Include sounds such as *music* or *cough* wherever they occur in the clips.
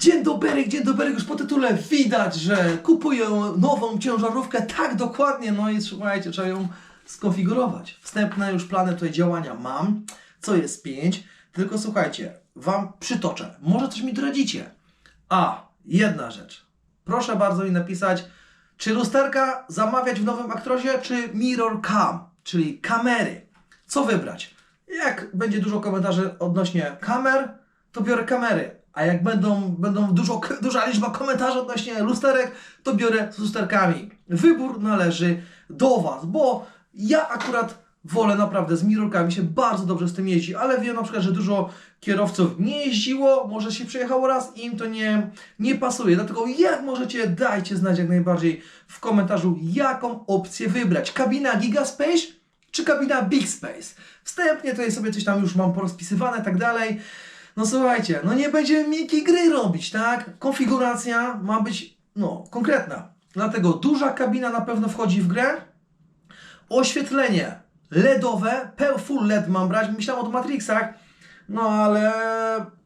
Dzień dobry, dzień dobry, już po tytule widać, że kupuję nową ciężarówkę, tak dokładnie, no i słuchajcie, trzeba ją skonfigurować. Wstępne już plany tutaj działania mam, co jest 5, tylko słuchajcie, Wam przytoczę, może coś mi doradzicie. A, jedna rzecz, proszę bardzo mi napisać, czy lusterka zamawiać w nowym Actrosie, czy Mirror Cam, czyli kamery. Co wybrać? Jak będzie dużo komentarzy odnośnie kamer, to biorę kamery. A jak będą, będą dużo, duża liczba komentarzy odnośnie lusterek, to biorę z lusterkami. Wybór należy do Was, bo ja akurat wolę naprawdę z mirrorkami się bardzo dobrze z tym jeździ, ale wiem na przykład, że dużo kierowców nie jeździło, może się przejechało raz i im to nie, nie pasuje. Dlatego jak możecie, dajcie znać jak najbardziej w komentarzu, jaką opcję wybrać. Kabina Gigaspace czy kabina Big Space? Wstępnie tutaj sobie coś tam już mam porozpisywane i tak dalej. No słuchajcie, no nie będziemy miękkiej gry robić, tak? Konfiguracja ma być, no, konkretna. Dlatego duża kabina na pewno wchodzi w grę. Oświetlenie LEDowe, full LED mam brać. Myślałem o Matrixach, no ale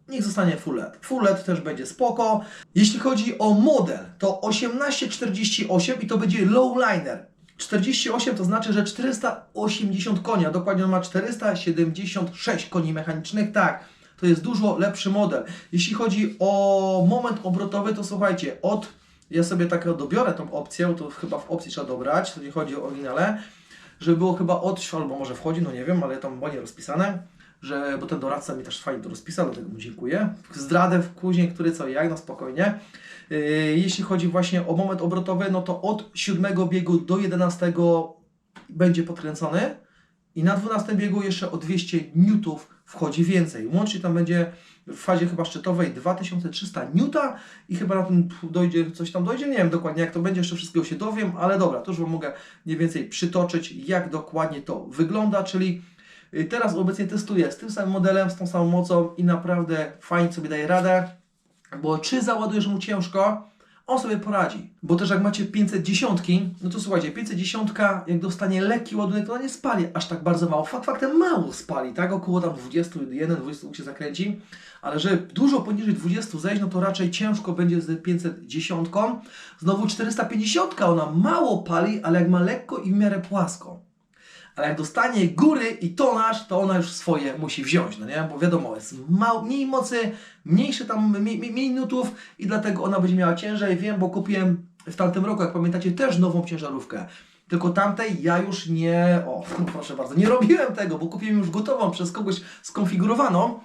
niech zostanie full LED. Full LED też będzie spoko. Jeśli chodzi o model, to 1848 i to będzie lowliner. 48 to znaczy, że 480 koni, a dokładnie on ma 476 koni mechanicznych, tak. To jest dużo lepszy model. Jeśli chodzi o moment obrotowy, to słuchajcie, od ja sobie tak dobiorę tą opcję, to chyba w opcji trzeba dobrać, to nie chodzi o oryginale, żeby było chyba od, albo może wchodzi, no nie wiem, ale tam było nie rozpisane, że, bo ten doradca mi też fajnie to rozpisał, dlatego mu dziękuję. Zdradę w później, który co jak, no spokojnie. Yy, jeśli chodzi właśnie o moment obrotowy, no to od siódmego biegu do 11 będzie podkręcony i na 12 biegu jeszcze o 200 newtów wchodzi więcej. Łącznie tam będzie w fazie chyba szczytowej 2300 newta i chyba na tym dojdzie, coś tam dojdzie, nie wiem dokładnie jak to będzie, jeszcze wszystkiego się dowiem, ale dobra, to już Wam mogę mniej więcej przytoczyć, jak dokładnie to wygląda, czyli y, teraz obecnie testuję z tym samym modelem, z tą samą mocą i naprawdę fajnie sobie daje radę, bo czy załadujesz mu ciężko, on sobie poradzi. Bo też jak macie 510, no to słuchajcie, 510 jak dostanie lekki ładunek, to ona nie spali aż tak bardzo mało. Fakt faktem mało spali, tak? Około tam 21, 20 się zakręci. Ale że dużo poniżej 20 zejść, no to raczej ciężko będzie z 510. Znowu 450 ona mało pali, ale jak ma lekko i w miarę płasko. Ale jak dostanie góry i tonaż, to ona już swoje musi wziąć, no nie? Bo wiadomo, jest mało, mniej mocy, mniejsze tam, mniej, mniej nutów i dlatego ona będzie miała ciężej. Wiem, bo kupiłem w tamtym roku, jak pamiętacie, też nową ciężarówkę. Tylko tamtej ja już nie, o *laughs* proszę bardzo, nie robiłem tego, bo kupiłem już gotową przez kogoś skonfigurowaną.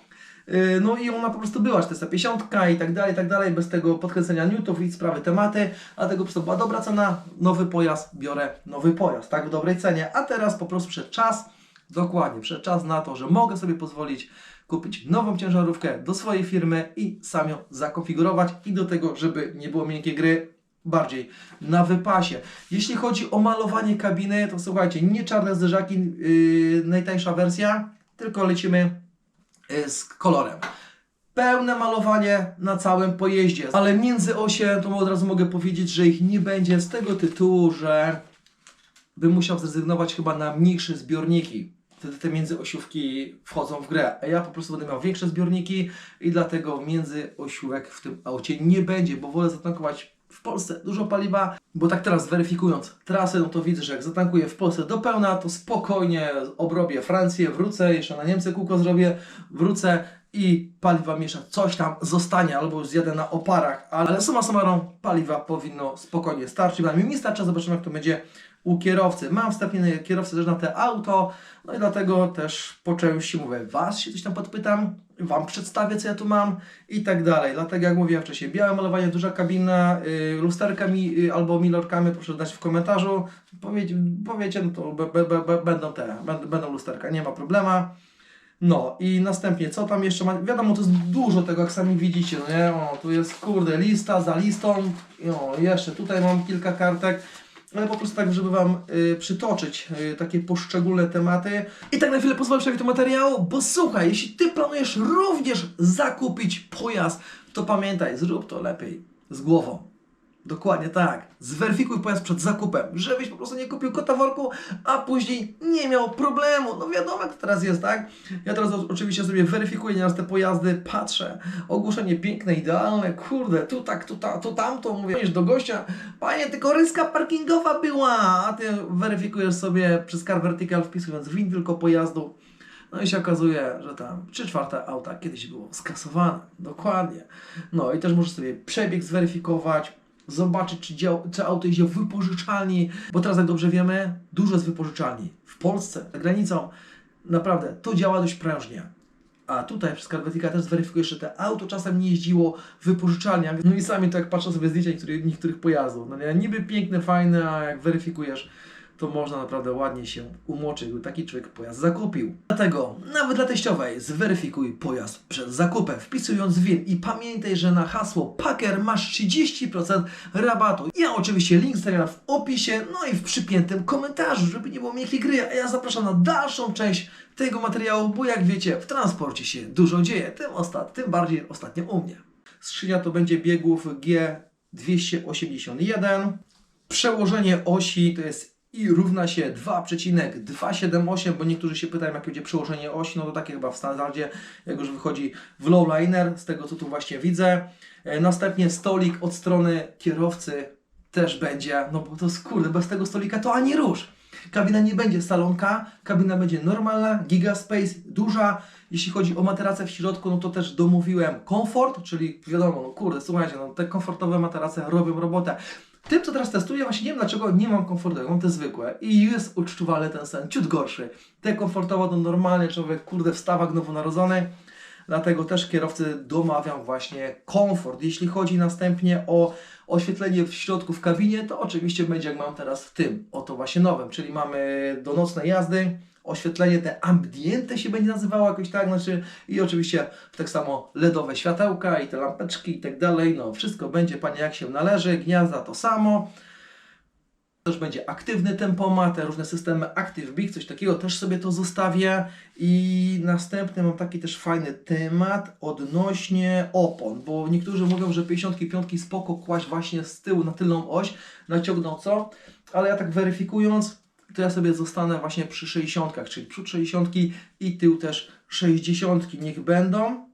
Yy, No i ona po prostu była 450 i tak dalej, i tak dalej, bez tego podkręcenia newtów i sprawy tematy, dlatego po prostu była dobra cena, nowy pojazd, biorę nowy pojazd, tak, w dobrej cenie, a teraz po prostu przed czas, dokładnie, przed czas na to, że mogę sobie pozwolić kupić nową ciężarówkę do swojej firmy i sam ją zakonfigurować i do tego, żeby nie było miękkiej gry, bardziej na wypasie. Jeśli chodzi o malowanie kabiny, to słuchajcie, nie czarne zderzaki, yy, najtańsza wersja, tylko lecimy z kolorem. Pełne malowanie na całym pojeździe, ale między osie to od razu mogę powiedzieć, że ich nie będzie z tego tytułu, że bym musiał zrezygnować chyba na mniejsze zbiorniki. Wtedy te międzyosiówki wchodzą w grę, a ja po prostu będę miał większe zbiorniki i dlatego międzyosiówek w tym aucie nie będzie, bo wolę zatankować w Polsce dużo paliwa, bo tak teraz weryfikując trasę, no to widzę, że jak zatankuję w Polsce do pełna, to spokojnie obrobię Francję, wrócę, jeszcze na Niemcy kółko zrobię, wrócę i paliwa miesza, coś tam zostanie, albo już zjadę na oparach, ale suma summarum paliwa powinno spokojnie starczyć, przynajmniej mi starcza, zobaczymy jak to będzie u kierowcy. Mam wstępnie kierowcę też na te auto, no i dlatego też po części mówię, Was się coś tam podpytam, Wam przedstawię co ja tu mam i tak dalej. Dlatego jak mówiłem wcześniej, białe malowanie, duża kabina, yy, lusterkami yy, albo milorkami, proszę dać w komentarzu. Powiecie, powiecie no to będą te, będą, będą lusterka, nie ma problema. No i następnie, co tam jeszcze ma? Wiadomo, to jest dużo tego, jak sami widzicie, no nie? O, tu jest, kurde, lista za listą. O, jeszcze tutaj mam kilka kartek. Ale po prostu tak, żeby Wam y, przytoczyć y, takie poszczególne tematy. I tak na chwilę pozwolę przejść do materiału, bo słuchaj, jeśli Ty planujesz również zakupić pojazd, to pamiętaj, zrób to lepiej z głową. Dokładnie tak. Zweryfikuj pojazd przed zakupem, żebyś po prostu nie kupił kota worku, a później nie miał problemu. No wiadomo jak to teraz jest, tak? Ja teraz oczywiście sobie weryfikuję nieraz te pojazdy, patrzę, ogłoszenie piękne, idealne, kurde, tu tak, tu, ta, tu tamto, mówię do gościa, panie, tylko ryska parkingowa była, a ty weryfikujesz sobie przez Car Vertical wpisując win tylko pojazdu. No i się okazuje, że tam 3 czwarte auta kiedyś było skasowane. Dokładnie. No i też możesz sobie przebieg zweryfikować, zobaczyć, czy, dział, czy auto jeździ w wypożyczalni, bo teraz, jak dobrze wiemy, dużo jest wypożyczalni. W Polsce, za granicą, naprawdę to działa dość prężnie. A tutaj przez Carvetica też zweryfikujesz, że te auto czasem nie jeździło w wypożyczalniach. No i sami tak patrzę sobie zdjęcia niektórych, niektórych pojazdów. No nie, niby piękne, fajne, a jak weryfikujesz, to można naprawdę ładnie się umoczyć, by taki człowiek pojazd zakupił. Dlatego nawet dla teściowej zweryfikuj pojazd przed zakupem, wpisując WIN i pamiętaj, że na hasło PAKER masz 30% rabatu. Ja oczywiście link stawiam w opisie, no i w przypiętym komentarzu, żeby nie było miękkiej gry, a ja zapraszam na dalszą część tego materiału, bo jak wiecie, w transporcie się dużo dzieje, tym, ostat... tym bardziej ostatnio u mnie. Skrzynia to będzie biegów G281. Przełożenie osi to jest i równa się 2,278, bo niektórzy się pytają, jakie będzie przełożenie osi, no to takie chyba w standardzie, jak już wychodzi w lowliner, z tego co tu właśnie widzę. E, Następnie stolik od strony kierowcy też będzie, no bo to kurde, bez tego stolika to ani rusz. Kabina nie będzie salonka, kabina będzie normalna, gigaspace, duża. Jeśli chodzi o materacę w środku, no to też domówiłem komfort, czyli wiadomo, no kurde, słuchajcie, no te komfortowe materace robią robotę. Tym, co teraz testuję, właśnie nie wiem dlaczego nie mam komfortowego, mam te zwykłe i jest odczuwalny ten sen, ciut gorszy. Te komfortowe to normalnie człowiek, kurde, wstawak nowonarodzony, dlatego też kierowcy domawiam właśnie komfort. Jeśli chodzi następnie o oświetlenie w środku w kabinie, to oczywiście będzie jak mam teraz w tym, oto właśnie nowym, czyli mamy do nocnej jazdy, oświetlenie te ambiente się będzie nazywało jakoś tak, znaczy i oczywiście tak samo LEDowe światełka i te lampeczki i tak dalej, no wszystko będzie Panie jak się należy, gniazda to samo. Też będzie aktywny tempomat, te różne systemy Active Big, coś takiego też sobie to zostawię. I następny mam taki też fajny temat odnośnie opon, bo niektórzy mówią, że 55 spoko kłaść właśnie z tyłu na tylną oś, naciągną co, ale ja tak weryfikując, to ja sobie zostanę właśnie przy 60, czyli przód 60 i tył też 60 niech będą.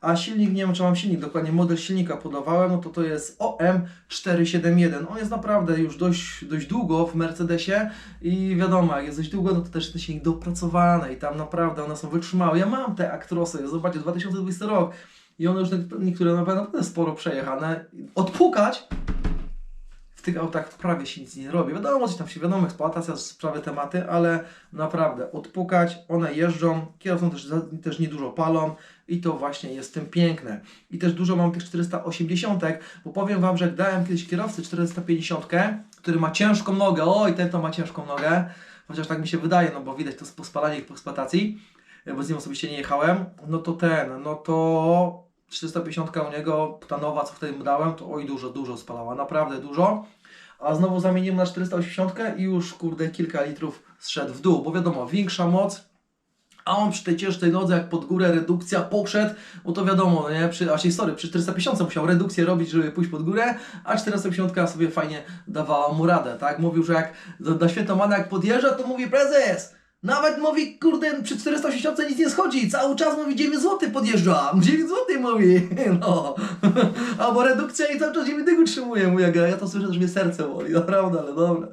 A silnik, nie wiem czy mam silnik, dokładnie model silnika podawałem, no to to jest OM471. On jest naprawdę już dość, dość długo w Mercedesie i wiadomo, jak jest dość długo, no to też ten silnik dopracowany i tam naprawdę one są wytrzymałe. Ja mam te Actrosy, zobaczcie, 2020 rok i one już niektóre naprawdę sporo przejechane. Odpukać w tych autach prawie się nic nie robi. Wiadomo, coś tam się wiadomo, eksploatacja, sprawy, tematy, ale naprawdę odpukać, one jeżdżą, kierowcą też, też niedużo palą i to właśnie jest tym piękne. I też dużo mam tych 480, bo powiem Wam, że jak dałem kiedyś kierowcy 450, który ma ciężką nogę, oj, ten to ma ciężką nogę, chociaż tak mi się wydaje, no bo widać to po spalaniu po eksploatacji, bo z nim osobiście nie jechałem, no to ten, no to 450 u niego, ta nowa, co wtedy mu dałem, to oj, dużo, dużo spalała, naprawdę dużo. A znowu zamieniłem na 480 i już, kurde, kilka litrów zszedł w dół, bo wiadomo, większa moc, a on przy tej ciężkiej nodze, jak pod górę redukcja poszedł, bo to wiadomo, no nie? Przy, a się, sorry, przy 450 musiał redukcję robić, żeby pójść pod górę, a 450 sobie fajnie dawała mu radę, tak? Mówił, że jak na świętomana jak podjeżdża, to mówi prezes, nawet mówi, kurde, przy 480 nic nie schodzi, cały czas mówi 9 zł podjeżdża, 9 zł mówi, *laughs* no. *laughs* Albo redukcja i cały czas 9 dygu utrzymuje, jak ja ja to słyszę, że mnie serce boli, *laughs* naprawdę, ale dobra.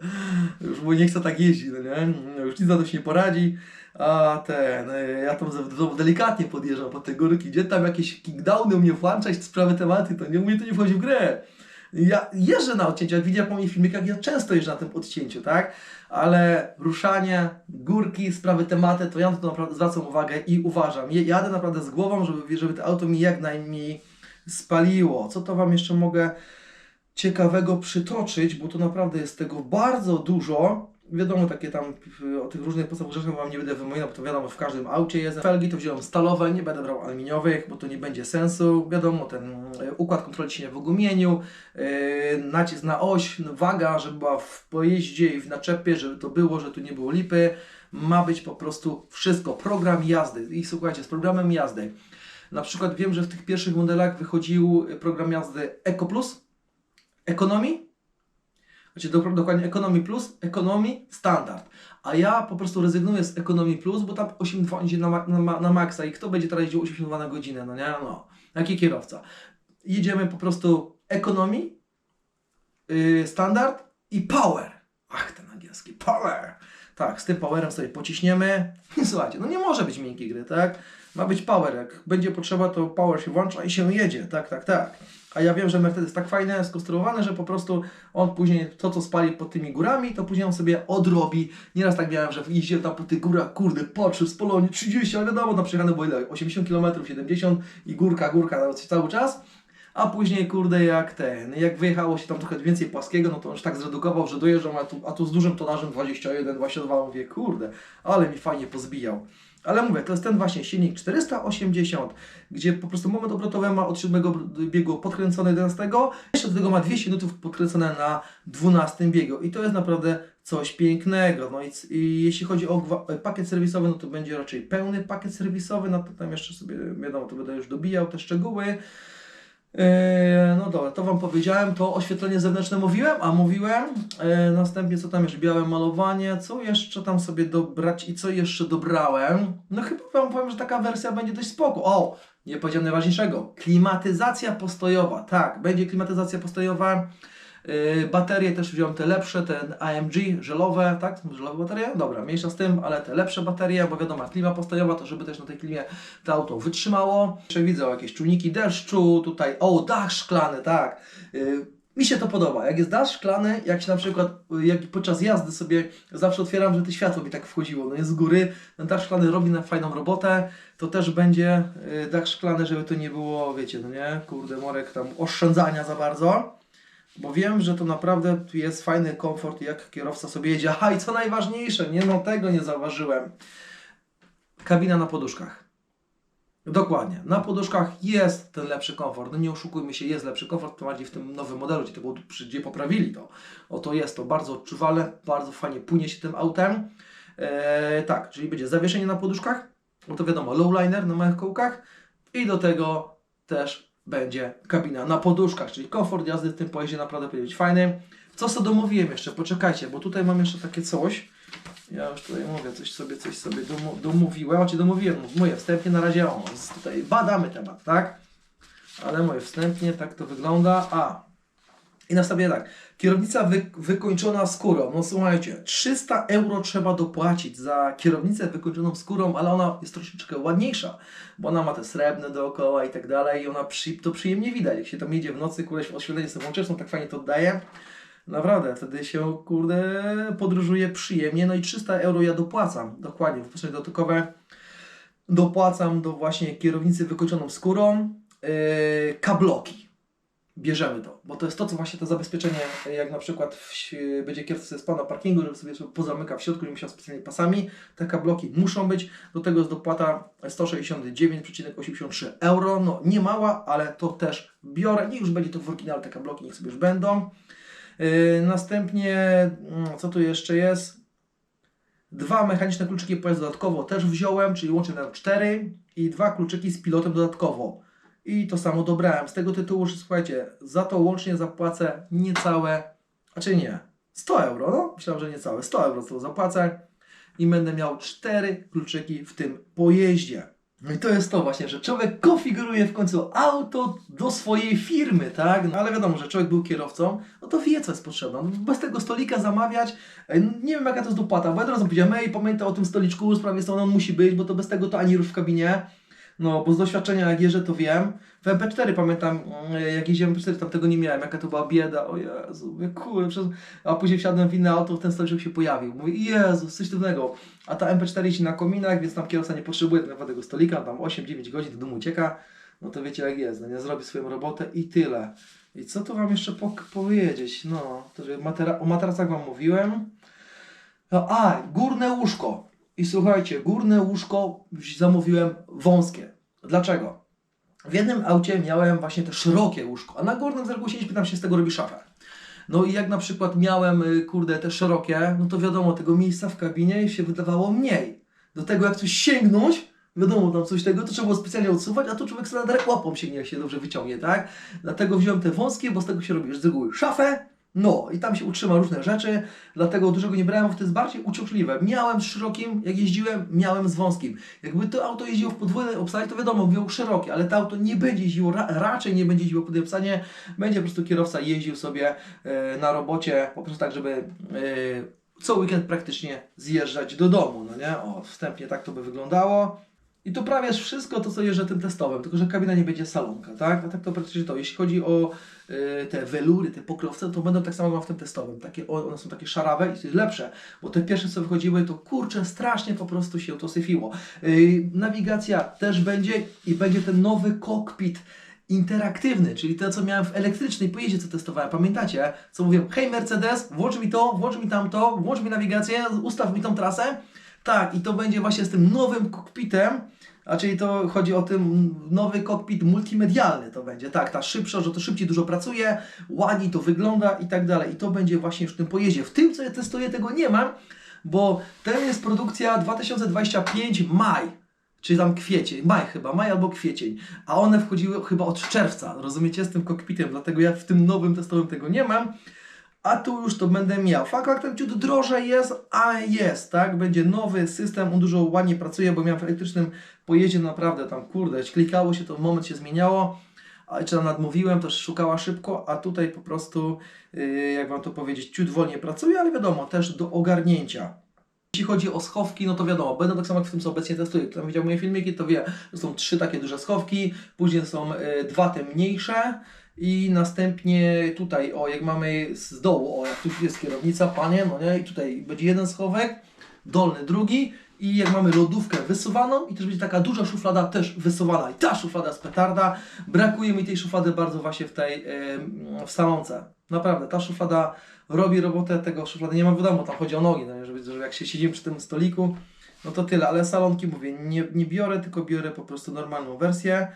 Już mój nie chce tak jeździć, no nie? No Już nic na to się nie poradzi. A ten, y, ja tam delikatnie podjeżdżam po te górki, gdzie tam jakieś kickdowny u mnie włączać, sprawy tematy, to nie, u mnie to nie wchodzi w grę. Ja jeżdżę na odcięciu, jak widzicie po moich filmikach, ja często jeżdżę na tym odcięciu, tak? Ale ruszanie, górki, sprawy tematy, to ja na to naprawdę zwracam uwagę i uważam. Jadę naprawdę z głową, żeby, żeby to auto mi jak najmniej spaliło. Co to Wam jeszcze mogę ciekawego przytoczyć, bo to naprawdę jest tego bardzo dużo. Wiadomo, takie tam y, o tych różnych podstawowych rzeczach Wam nie będę wymieniał, bo to wiadomo, w każdym aucie jest. Felgi to wziąłem stalowe, nie będę brał aluminiowych, bo to nie będzie sensu. Wiadomo, ten y, układ kontroli cienia w ogumieniu, yy, nacisk na oś, waga, żeby była w pojeździe i w naczepie, żeby to było, że tu nie było lipy. Ma być po prostu wszystko. Program jazdy. I słuchajcie, z programem jazdy. Na przykład wiem, że w tych pierwszych modelach wychodził program jazdy Eco Plus, ekonomii, znaczy do, dokładnie ekonomii plus, ekonomii standard. A ja po prostu rezygnuję z ekonomii plus, bo tam 8,2 idzie na, na, na maksa i kto będzie teraz jeździł 82 na godzinę, no nie? No, jaki kierowca. Jedziemy po prostu ekonomii, yy, standard i power. Ach, ten angielski, power. Tak, z tym powerem sobie pociśniemy. *laughs* Słuchajcie, no nie może być miękkiej gry, tak? Ma być power. Jak będzie potrzeba, to power się włącza i się jedzie. Tak, tak, tak. A ja wiem, że Mercedes tak fajnie skonstruowany, że po prostu on później to, co spali pod tymi górami, to później on sobie odrobi. Nieraz tak miałem, że jeździłem tam po tych górach, kurde, Porsche z Polonii 30, ale wiadomo, tam przejechane było ile? 80 km, 70 i górka, górka nawet cały czas. A później, kurde, jak ten, jak wyjechało się tam trochę więcej płaskiego, no to on już tak zredukował, że dojeżdżam, a tu, a tu z dużym tonażem 21, 22, mówię, kurde, ale mi fajnie pozbijał. Ale mówię, to jest ten właśnie silnik 480, gdzie po prostu moment obrotowy ma od 7 biegu podkręcony do 11, jeszcze do tego ma 200 nutów podkręcone na 12 biegu i to jest naprawdę coś pięknego. No i, i jeśli chodzi o gwa- pakiet serwisowy, no to będzie raczej pełny pakiet serwisowy, no to tam jeszcze sobie, wiadomo, to będę już dobijał te szczegóły. Eee, no dobra, to Wam powiedziałem, to oświetlenie zewnętrzne mówiłem, a mówiłem, eee, następnie co tam jeszcze, białe malowanie, co jeszcze tam sobie dobrać i co jeszcze dobrałem, no chyba Wam powiem, że taka wersja będzie dość spoko. O, nie powiedziałem najważniejszego, klimatyzacja postojowa, tak, będzie klimatyzacja postojowa, Yy, baterie też wziąłem te lepsze, ten AMG, żelowe, tak? Żelowe baterie? Dobra, mniejsza z tym, ale te lepsze baterie, bo wiadomo, klima postojowa, to żeby też na tej klimie to auto wytrzymało. Jeszcze widzę jakieś czujniki deszczu, tutaj, o, dach szklany, tak. Yy, mi się to podoba. Jak jest dach szklany, jak się na przykład, yy, jak podczas jazdy sobie zawsze otwieram, że te światło mi tak wchodziło, no jest z góry, ten dach szklany robi na fajną robotę, to też będzie yy, dach szklany, żeby to nie było, wiecie, no nie, kurde, morek tam oszczędzania za bardzo. Bo wiem, że to naprawdę jest fajny komfort, jak kierowca sobie jedzie. Aha, i co najważniejsze, nie no tego nie zauważyłem. Kabina na poduszkach. Dokładnie. Na poduszkach jest ten lepszy komfort. No nie oszukujmy się, jest lepszy komfort, to bardziej w tym nowym modelu, gdzie, to było, gdzie poprawili to. Oto jest to bardzo odczuwalne, bardzo fajnie płynie się tym autem. Eee, tak, czyli będzie zawieszenie na poduszkach, bo to wiadomo, lowliner na małych kołkach i do tego też będzie kabina na poduszkach, czyli komfort jazdy w tym pojeździe naprawdę powinien być fajny. Co sobie domówiłem jeszcze? Poczekajcie, bo tutaj mam jeszcze takie coś. Ja już tutaj mówię, coś sobie, coś sobie domówiłem, czy domówiłem, mówię, wstępnie na razie, o, tutaj badamy temat, tak? Ale mówię, wstępnie tak to wygląda. A, i następnie tak, kierownica wy, wykończona skórą. No słuchajcie, 300 euro trzeba dopłacić za kierownicę wykończoną skórą, ale ona jest troszeczkę ładniejsza, bo ona ma te srebrne dookoła i tak dalej i ona przy, to przyjemnie widać. Jak się tam jedzie w nocy, kurde, oświetlenie sobie włączysz, no tak fajnie to oddaje. Naprawdę, wtedy się, kurde, podróżuje przyjemnie. No i 300 euro ja dopłacam, dokładnie, wyposażenie dotykowe dopłacam do właśnie kierownicy wykończoną skórą, yy, kabloki bierzemy to, bo to jest to, co właśnie to zabezpieczenie, jak na przykład w, będzie kierowca spał na parkingu, żeby sobie pozamyka w środku, nie musiał specjalnie pasami, te kabloki muszą być, do tego jest dopłata 169,83 euro, no nie mała, ale to też biorę, niech już będzie to w oryginale, te kabloki niech sobie już będą. Yy, następnie, mm, co tu jeszcze jest? Dwa mechaniczne kluczyki pojazdu dodatkowo też wziąłem, czyli łącznie na cztery i dwa kluczyki z pilotem dodatkowo. I to samo dobrałem. Z tego tytułu, że słuchajcie, za to łącznie zapłacę niecałe, a czy nie, 100 euro, no? Myślałem, że niecałe, 100 euro to zapłacę i będę miał cztery kluczyki w tym pojeździe. No i to jest to właśnie, że człowiek konfiguruje w końcu auto do swojej firmy, tak? No ale wiadomo, że człowiek był kierowcą, no to wie, co jest potrzebne. No, bez tego stolika zamawiać, e, nie wiem jaka to jest dopłata, bo ja od razu powiedziałem, ej, pamiętaj o tym stoliczku, prawej strony on musi być, bo to bez tego to ani rusz w kabinie. No, bo z doświadczenia jak jeżdżę, to wiem. W MP4 pamiętam, mm, jak jeździłem MP4, tam tego nie miałem, jaka to była bieda, o Jezu, mówię, kurde, przez... a później wsiadłem w inne auto, ten stoliczek się pojawił. Mówię, Jezu, coś trudnego. A ta MP4 jeździ na kominach, więc tam kierowca nie potrzebuje tego stolika, tam 8-9 godzin do domu ucieka, no to wiecie jak jest, no nie zrobi swoją robotę i tyle. I co tu Wam jeszcze pok- powiedzieć? No, to, że matera- o matracach Wam mówiłem. No, a, górne łóżko. I słuchajcie, górne łóżko zamówiłem wąskie. Dlaczego? W jednym aucie miałem właśnie te szerokie łóżko, a na górnym z reguły się z tego robi szafę. No i jak na przykład miałem, y, kurde, te szerokie, no to wiadomo, tego miejsca w kabinie się wydawało mniej. Do tego jak coś sięgnąć, Wiadomo, tam coś tego, to trzeba było specjalnie odsuwać, a tu człowiek sobie na łapą sięgnie, jak się dobrze wyciągnie, tak? Dlatego wziąłem te wąskie, bo z tego się robi z reguły szafę, no i tam się utrzyma różne rzeczy, dlatego dużego nie brałem, bo to jest bardziej uciążliwe. Miałem z szerokim, jak jeździłem, miałem z wąskim. Jakby to auto jeździło w podwójnej obsadzie, to wiadomo, było szerokie, ale to auto nie będzie jeździło, ra, raczej nie będzie jeździło w podwójnej obsadzie, będzie po prostu kierowca jeździł sobie e, na robocie, po prostu tak, żeby e, co weekend praktycznie zjeżdżać do domu, no nie? O, wstępnie tak to by wyglądało. I to prawie wszystko to, co jeżdżę tym testowym, tylko że kabina nie będzie salonka, tak? A tak to praktycznie to. Jeśli chodzi o y, te welury, te pokrowce, to będą tak samo jak w tym testowym. Takie, one są takie szarawe i jest lepsze, bo te pierwsze, co wychodziły, to kurczę, strasznie po prostu się to syfiło. Y, nawigacja też będzie i będzie ten nowy kokpit interaktywny, czyli to, co miałem w elektrycznej pojeździe, co testowałem. Pamiętacie, co mówiłem, hej Mercedes, włącz mi to, włącz mi tamto, włącz mi nawigację, ustaw mi tą trasę. Tak, i to będzie właśnie z tym nowym kokpitem, a czyli to chodzi o ten nowy kokpit multimedialny to będzie, tak, ta szybsza, że to szybciej dużo pracuje, ładniej to wygląda i tak dalej. I to będzie właśnie już w tym pojeździe. W tym, co ja testuję, tego nie mam, bo ten jest produkcja 2025 maj. Czyli tam kwiecień, maj chyba, maj albo kwiecień. A one wchodziły chyba od czerwca, rozumiecie, z tym kokpitem, dlatego ja w tym nowym testowym tego nie mam. A tu już to będę miał. Fakt faktem ciut drożej jest, ale jest, tak? Będzie nowy system, on dużo ładniej pracuje, bo miałem w elektrycznym pojeździe naprawdę tam, kurde, klikało się to, moment się zmieniało, a czy tam nadmówiłem, też szukała szybko, a tutaj po prostu, yy, jak Wam to powiedzieć, ciut wolniej pracuje, ale wiadomo, też do ogarnięcia. Jeśli chodzi o schowki, no to wiadomo, będą tak samo jak w tym, co obecnie testuję. Kto tam widział moje filmiki, to wie, że są trzy takie duże schowki, później są y, dwa te mniejsze i następnie tutaj, o jak mamy z dołu, o jak tu jest kierownica, panie, no nie, i tutaj będzie jeden schowek, dolny drugi i jak mamy lodówkę wysuwaną i też będzie taka duża szuflada też wysuwana i ta szuflada jest petarda, brakuje mi tej szuflady bardzo właśnie w tej, em, w salonce. Naprawdę, ta szuflada robi robotę, tego szuflady nie mam w domu, tam chodzi o nogi, no nie, żeby, żeby jak się siedzimy przy tym stoliku, no to tyle, ale salonki mówię, nie, nie biorę, tylko biorę po prostu normalną wersję.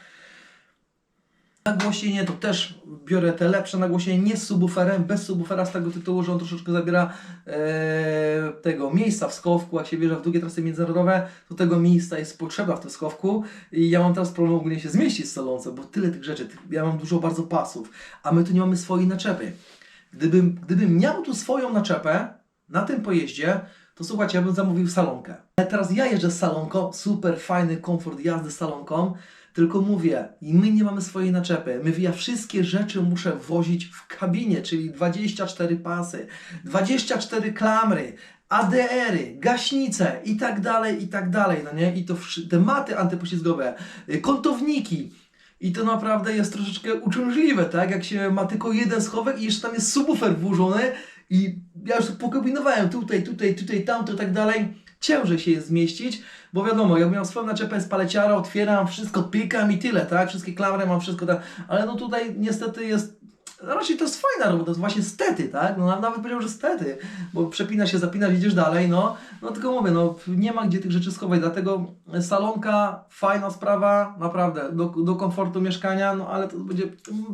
Nagłośnienie to też biorę te lepsze nagłośnienie, nie z subwooferem, bez subwoofera z tego tytułu, że on troszeczkę zabiera e, tego miejsca w schowku, jak się bierze w długie trasy międzynarodowe, to tego miejsca jest potrzeba w tym schowku i ja mam teraz problem ogólnie się zmieścić w salonce, bo tyle tych rzeczy, ja mam dużo bardzo pasów, a my tu nie mamy swojej naczepy. Gdybym, gdybym miał tu swoją naczepę na tym pojeździe, to słuchajcie, ja bym zamówił salonkę. Ale teraz ja jeżdżę z salonką, super fajny komfort jazdy z salonką, tylko mówię, i my nie mamy swojej naczepy. My, ja wszystkie rzeczy muszę wozić w kabinie, czyli 24 pasy, 24 klamry, ADR-y, gaśnice i tak dalej, i tak dalej, no nie? I to wszy- te maty antypoślizgowe, y, kątowniki. I to naprawdę jest troszeczkę uciążliwe, tak? Jak się ma tylko jeden schowek i jeszcze tam jest subwoofer włożony i ja już pokombinowałem tutaj, tutaj, tutaj, tamto i tak dalej. Ciężej się zmieścić, bo wiadomo, jak miał swoją naczepę z paleciara, otwieram wszystko, pikam i tyle, tak? Wszystkie klamry mam, wszystko tak. Ale no tutaj niestety jest Raczej to jest fajna robota, to jest właśnie stety, tak? No nawet powiedział, że stety, bo przepina się, zapina, idziesz dalej, no. No tylko mówię, no nie ma gdzie tych rzeczy schować, dlatego salonka, fajna sprawa, naprawdę, do, do komfortu mieszkania, no ale to będzie,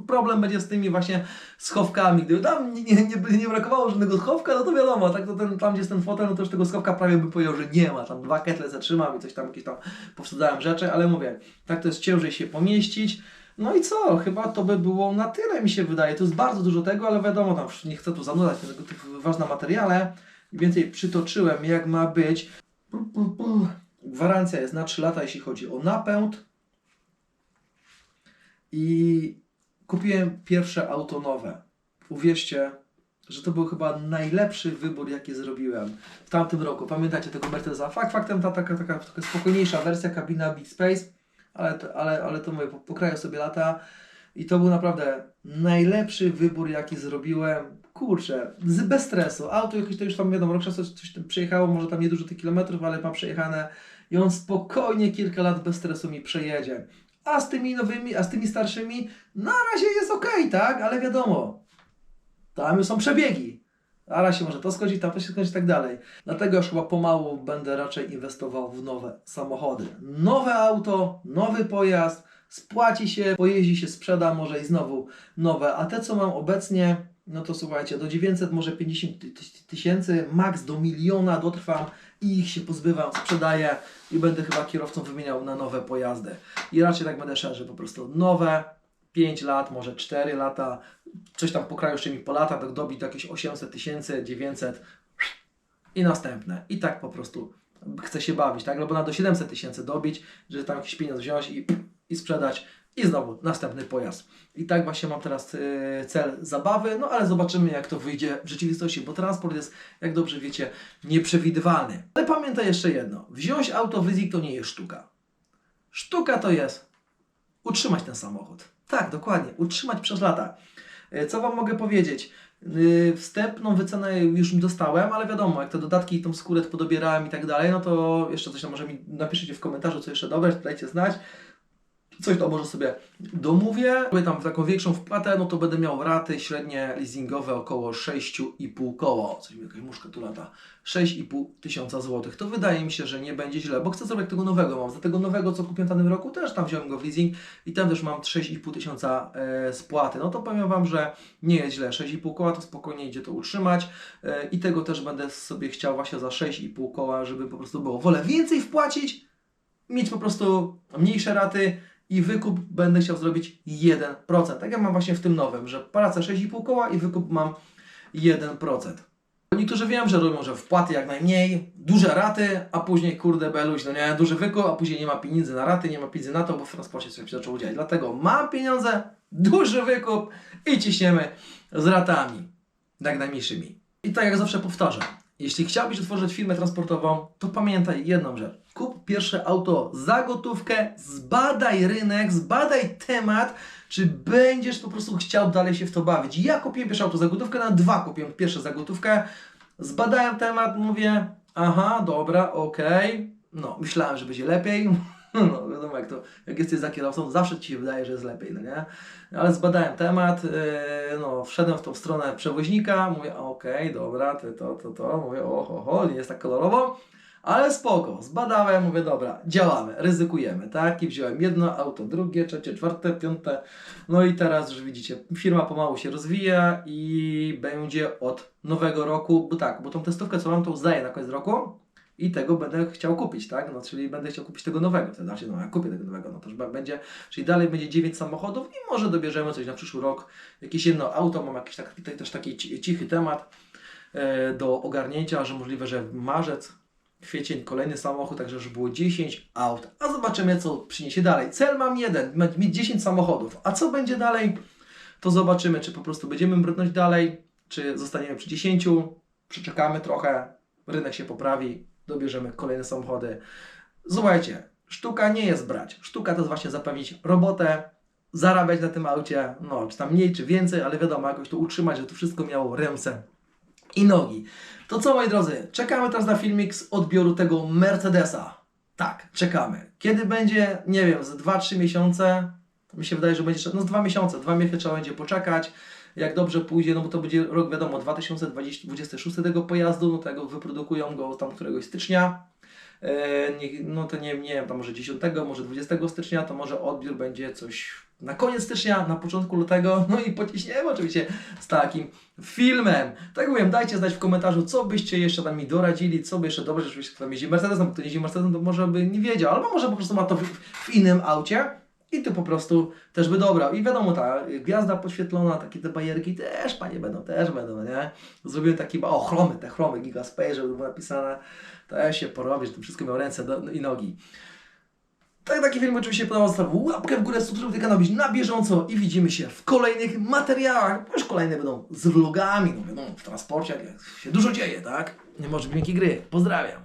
problem będzie z tymi właśnie schowkami. Gdyby tam nie, nie, nie, brakowało żadnego schowka, no to wiadomo, tak to ten, tam gdzie jest ten fotel, no to już tego schowka prawie by powiedział, że nie ma, tam dwa ketle zatrzymam i coś tam, jakieś tam powsadzałem rzeczy, ale mówię, tak to jest ciężej się pomieścić. No i co? Chyba to by było na tyle, mi się wydaje. To jest bardzo dużo tego, ale wiadomo, tam nie chcę tu zanudzać tego typu ważne materiale. Więcej przytoczyłem, jak ma być. Gwarancja jest na 3 lata, jeśli chodzi o napęd. I kupiłem pierwsze auto nowe. Uwierzcie, że to był chyba najlepszy wybór, jaki zrobiłem w tamtym roku. Pamiętacie tego Mercedesa? Fakt faktem ta taka, taka, taka spokojniejsza wersja, kabina Beat Space, ale, ale, ale to mówię, po- pokrają sobie lata i to był naprawdę najlepszy wybór, jaki zrobiłem. Kurczę, z, bez stresu. Auto jakieś to już tam wiadomo, rok czasu coś tam przejechało, może tam nie dużo tych kilometrów, ale ma przejechane i on spokojnie kilka lat bez stresu mi przejedzie. A z tymi nowymi, a z tymi starszymi na razie jest ok, tak? Ale wiadomo, tam już są przebiegi. A raz się może to skończyć, tam to się skończy i tak dalej. Dlatego już chyba pomału będę raczej inwestował w nowe samochody. Nowe auto, nowy pojazd, spłaci się, pojeździ się, sprzeda, może i znowu nowe. A te, co mam obecnie, no to słuchajcie, do 900, może 50 ty- ty- tysięcy, maks do miliona dotrwam i ich się pozbywam, sprzedaję i będę chyba kierowcą wymieniał na nowe pojazdy. I raczej tak będę że po prostu nowe, 5 lat, może 4 lata, coś tam po kraju jeszcze mi po latach, tak dobić do jakieś 800 tysięcy, 900 i następne. I tak po prostu chcę się bawić, tak? Albo na do 700 tysięcy dobić, żeby tam jakiś pieniądz wziąć i, i sprzedać i znowu następny pojazd. I tak właśnie mam teraz y, cel zabawy, no ale zobaczymy jak to wyjdzie w rzeczywistości, bo transport jest, jak dobrze wiecie, nieprzewidywalny. Ale pamiętaj jeszcze jedno, wziąć auto w to nie jest sztuka. Sztuka to jest utrzymać ten samochód. Tak, dokładnie, utrzymać przez lata. E, Co Wam mogę powiedzieć? Yy, Wstępną wycenę już dostałem, ale wiadomo, jak te dodatki i tą skórę podobierałem i tak dalej, no to jeszcze coś tam może mi napiszcie w komentarzu, co jeszcze dobrać, dajcie znać. Coś to może sobie domówię. Robię tam taką większą wpłatę, no to będę miał raty średnie leasingowe około 6,5 koło. Coś mi jakaś muszka tu lata. 6,5 tysiąca złotych. To wydaje mi się, że nie będzie źle, bo chcę zrobić tego nowego. Mam za tego nowego, co kupiłem w danym roku, też tam wziąłem go w leasing i tam też mam 6,5 tysiąca e, spłaty. No to powiem Wam, że nie jest źle. 6,5 koła to spokojnie idzie to utrzymać e, i tego też będę sobie chciał właśnie za 6,5 koła, żeby po prostu było. Wolę więcej wpłacić, mieć po prostu mniejsze raty i wykup będę chciał zrobić 1%. Tak jak mam właśnie w tym nowym, że pracę 6,5 koła i wykup mam 1%. Niektórzy wiem, że robią, że wpłaty jak najmniej, duże raty, a później kurde beluś, no nie, duży wykup, a później nie ma pieniędzy na raty, nie ma pieniędzy na to, bo w transporcie coś się zaczęło dziać. Dlatego mam pieniądze, duży wykup i ciśniemy z ratami, tak najmniejszymi. I tak jak zawsze powtarzam, jeśli chciałbyś otworzyć firmę transportową, to pamiętaj jedną rzecz. Kup pierwsze auto za gotówkę, zbadaj rynek, zbadaj temat, czy będziesz po prostu chciał dalej się w to bawić. Ja kupiłem pierwsze auto za gotówkę, na dwa kupiłem pierwsze za gotówkę, zbadałem temat, mówię, aha, dobra, okej, no, myślałem, że będzie lepiej, *laughs* no wiadomo jak to, jak jesteś za kierowcą, zawsze Ci się wydaje, że jest lepiej, no nie? Ale zbadałem temat, yy, no, wszedłem w tą stronę przewoźnika, mówię, okej, dobra, ty to, to, to, mówię, oho, ho, nie jest tak kolorowo, ale spoko, zbadałem, mówię, dobra, działamy, ryzykujemy, tak? I wziąłem jedno auto, drugie, trzecie, czwarte, piąte, no i teraz, że widzicie, firma pomału się rozwija i będzie od nowego roku, bo tak, bo tą testówkę, co mam, to zdaję na koniec roku, i tego będę chciał kupić, tak? No, czyli będę chciał kupić tego nowego. To znaczy, no jak kupię tego nowego, no to będzie, czyli dalej będzie 9 samochodów i może dobierzemy coś na przyszły rok. Jakieś jedno auto, mam jakiś tak, też taki ci- cichy temat e, do ogarnięcia, że możliwe, że marzec, kwiecień kolejny samochód, także już było 10 aut. A zobaczymy, co przyniesie dalej. Cel mam jeden, mieć 10 samochodów. A co będzie dalej, to zobaczymy, czy po prostu będziemy brnąć dalej, czy zostaniemy przy 10, przeczekamy trochę, rynek się poprawi, dobierzemy kolejne samochody. Słuchajcie, sztuka nie jest brać. Sztuka to jest właśnie zapewnić robotę, zarabiać na tym aucie, no, czy tam mniej, czy więcej, ale wiadomo, jakoś to utrzymać, że to wszystko miało ręce i nogi. To co, moi drodzy, czekamy teraz na filmik z odbioru tego Mercedesa. Tak, czekamy. Kiedy będzie, nie wiem, za 2-3 miesiące, mi się wydaje, że będzie, no z 2 miesiące, 2 miesiące trzeba będzie poczekać. Jak dobrze pójdzie, no bo to będzie rok, wiadomo, 2026 tego pojazdu, no tego wyprodukują go tam któregoś stycznia. E, no to nie, nie wiem, tam może 10, może 20 stycznia, to może odbiór będzie coś na koniec stycznia, na początku lutego, no i pociśniemy oczywiście z takim filmem. Tak jak mówiłem, dajcie znać w komentarzu, co byście jeszcze tam mi doradzili, co by jeszcze dobrze, żebyś tam jeździł Mercedesem, kto jeździ Mercedesem, to może by nie wiedział, albo może po prostu ma to w, w innym aucie i to po prostu też by dobrał. I wiadomo, ta gwiazda podświetlona, takie te bajerki też, panie, będą, też będą, nie? Zrobiłem taki, o, chromy, te chromy, Gigaspace, żeby było napisane, też się porobię, że to wszystko miał ręce do, i nogi. Tak, taki film oczywiście podobał, zostaw łapkę w górę, subskrybuj kanał, na bieżąco i widzimy się w kolejnych materiałach, bo już kolejne będą z vlogami, no wiadomo, w transporcie, jak się dużo dzieje, tak? Nie może miękkiej gry. Pozdrawiam.